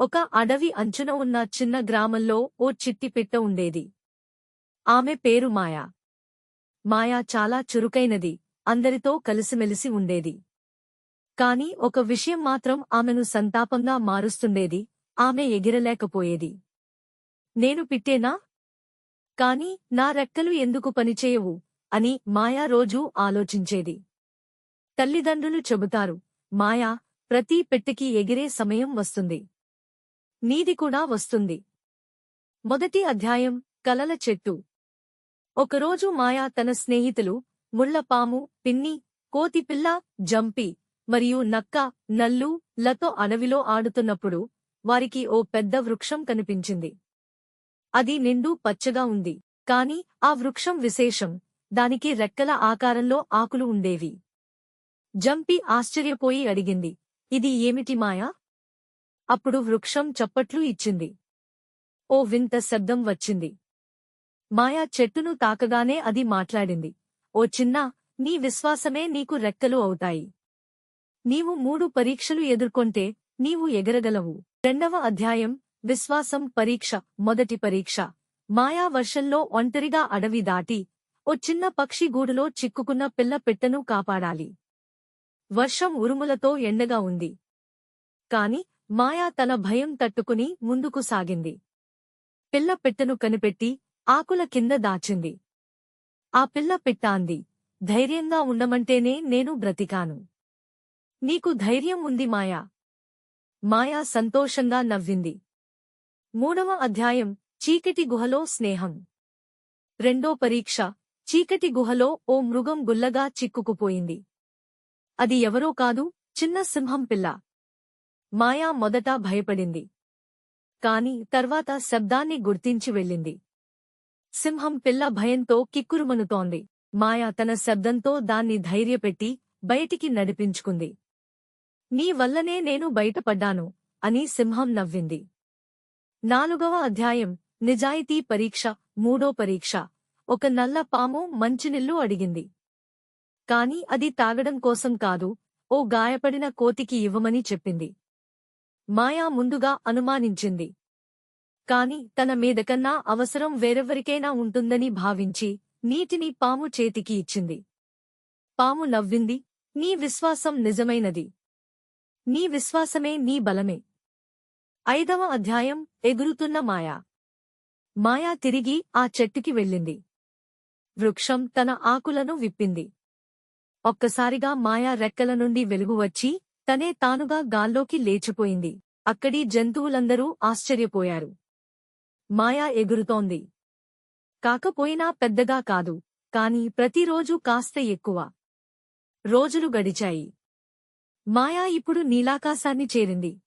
ఒక అడవి అంచున ఉన్న చిన్న గ్రామంలో ఓ చిట్టి పిట్ట ఉండేది. ఆమె పేరు మాయా. మాయా చాలా చురుకైనది అందరితో కలిసిమెలిసి ఉండేది. కాని ఒక విషయం మాత్రం ఆమెను సంతాపంగా మారుస్తుండేది ఆమె ఎగిరలేకపోయేది. నేను పిట్టేనా? కాని నా రెక్కలు ఎందుకు పనిచేయవు? అని మాయా రోజూ ఆలోచించేది. తల్లిదండ్రులు చెబుతారు మాయా ప్రతి పెట్టెకి ఎగిరే సమయం వస్తుంది. నీది కూడా వస్తుంది. మొదటి అధ్యాయం కలల చెట్టు. ఒకరోజు మాయా తన స్నేహితులు ముళ్ళపాము పిన్ని కోతిపిల్ల జంపి మరియు నక్క నల్లు లతో అడవిలో ఆడుతున్నప్పుడు వారికి ఓ పెద్ద వృక్షం కనిపించింది. అది నిండు పచ్చగా ఉంది. కాని ఆ వృక్షం విశేషం దానికి రెక్కల ఆకారంలో ఆకులు ఉండేవి. జంపి ఆశ్చర్యపోయి అడిగింది ఇది ఏమిటి మాయా? అప్పుడు వృక్షం చప్పట్లు ఇచ్చింది. ఓ వింత శబ్దం వచ్చింది. మాయా చెట్టును తాకగానే అది మాట్లాడింది. ఓ చిన్నా నీ విశ్వాసమే నీకు రెక్కలు అవుతాయి. నీవు మూడు పరీక్షలు ఎదుర్కొంటే నీవు ఎగరగలవు. రెండవ అధ్యాయం విశ్వాసం పరీక్ష మొదటి పరీక్ష. మాయా వర్షంలో ఒంటరిగా అడవి దాటి ఓ చిన్న పక్షి గూడులో చిక్కుకున్న పిల్ల పెట్టను కాపాడాలి. వర్షం ఉరుములతో ఎండగా ఉంది. కాని మాయా తన భయం తట్టుకుని ముందుకు సాగింది. పిల్ల పెట్టెను కనిపెట్టి ఆకుల కింద దాచింది. ఆ పిల్ల పెట్టాంది ధైర్యంగా ఉండమంటేనే నేను బ్రతికాను. నీకు ధైర్యం ఉంది మాయా. మాయా సంతోషంగా నవ్వింది. మూడవ అధ్యాయం చీకటి గుహలో స్నేహం. రెండో పరీక్ష చీకటి గుహలో ఓ మృగం గుల్లగా చిక్కుకుపోయింది. అది ఎవరో కాదు చిన్న సింహం పిల్ల. మాయా మొదట భయపడింది. కాని తర్వాత శబ్దాన్ని గుర్తించి వెళ్ళింది. సింహం పిల్ల భయంతో కిక్కురుమనుతోంది. మాయా తన శబ్దంతో దాన్ని ధైర్యపెట్టి బయటికి నడిపించుకుంది. నీ వల్లనే నేను బయటపడ్డాను అని సింహం నవ్వింది. నాలుగవ అధ్యాయం నిజాయితీ పరీక్ష మూడో పరీక్ష. ఒక నల్ల పాము మంచినిల్లు అడిగింది. కాని అది తాగడం కోసం కాదు ఓ గాయపడిన కోతికి ఇవ్వమని చెప్పింది. మాయా ముందుగా అనుమానించింది. కాని తన మీదకన్నా అవసరం వేరెవరికైనా ఉంటుందని భావించి నీటిని పాము చేతికి ఇచ్చింది. పాము నవ్వింది. నీ విశ్వాసం నిజమైనది. నీ విశ్వాసమే నీ బలమే. ఐదవ అధ్యాయం ఎగురుతున్న మాయా. మాయా తిరిగి ఆ చెట్టుకి వెళ్ళింది. వృక్షం తన ఆకులను విప్పింది. ఒక్కసారిగా మాయా రెక్కల నుండి వెలుగు వచ్చి తనే తానుగా గాల్లోకి లేచిపోయింది. అక్కడి జంతువులందరూ ఆశ్చర్యపోయారు. మాయా ఎగురుతోంది. కాకపోయినా పెద్దగా కాదు కాని ప్రతిరోజూ కాస్త ఎక్కువ. రోజులు గడిచాయి. మాయా ఇప్పుడు నీలాకాశాన్ని చేరింది.